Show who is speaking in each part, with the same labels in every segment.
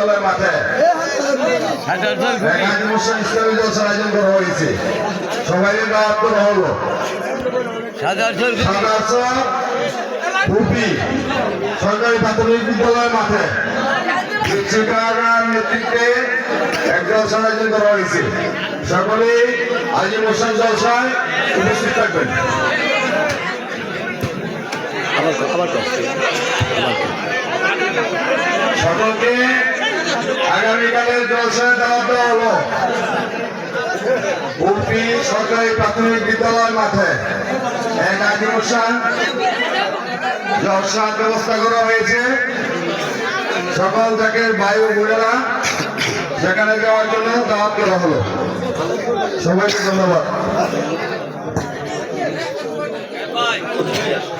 Speaker 1: বিদ্যালয় মাঠে। ইসলামী জলসার আয়োজন করা হয়েছে। সবাই দাওয়াত করা হলো। সাদারচর সরকারি প্রাথমিক বিদ্যালয় মাঠে। শিক্ষিকার নেতৃত্বে এক জলসার আয়োজন করা হয়েছে। সকলেই আজি মুসলিম জলসায় উপস্থিত থাকবেন। সকলকে আগামীকালের জলসায় দাওয়াত দেওয়া হলো উপি সরকারি প্রাথমিক বিদ্যালয় মাঠে এক আদিমসান জলসার ব্যবস্থা করা হয়েছে সকল জাকের বায়ু বোনেরা সেখানে যাওয়ার জন্য দাওয়াত করা হলো সবাইকে ধন্যবাদ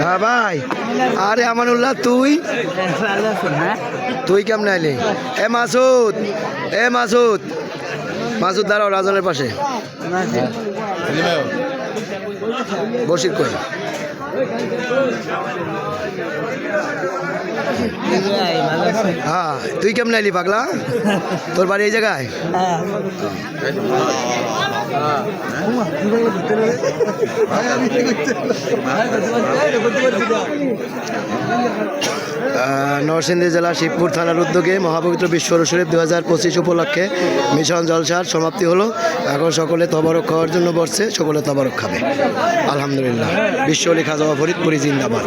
Speaker 2: হ্যাঁ ভাই। আরে আমানুল্লাহ, তুই? তুই কেমন আইলি? এ মাসুদ এ মাসুদ। মাসুদ, দাঁড়াও, রাজনের পাশে। বসির কই? হ্যাঁ তুই কেমন আইলি পাগলা? তোর বাড়ি এই জায়গায়? নরসিংদী জেলা শিবপুর থানার উদ্যোগে মহাপবিত্র বিশ্ব শরীফ দু হাজার পঁচিশ উপলক্ষে মিশন জলসার সমাপ্তি হলো। এখন সকলে তবারক খাওয়ার জন্য বসছে, সকলে তবারক খাবে। আলহামদুলিল্লাহ। বিশ্ব অলি খাজা ফরিদপুরি জিন্দাবাদ।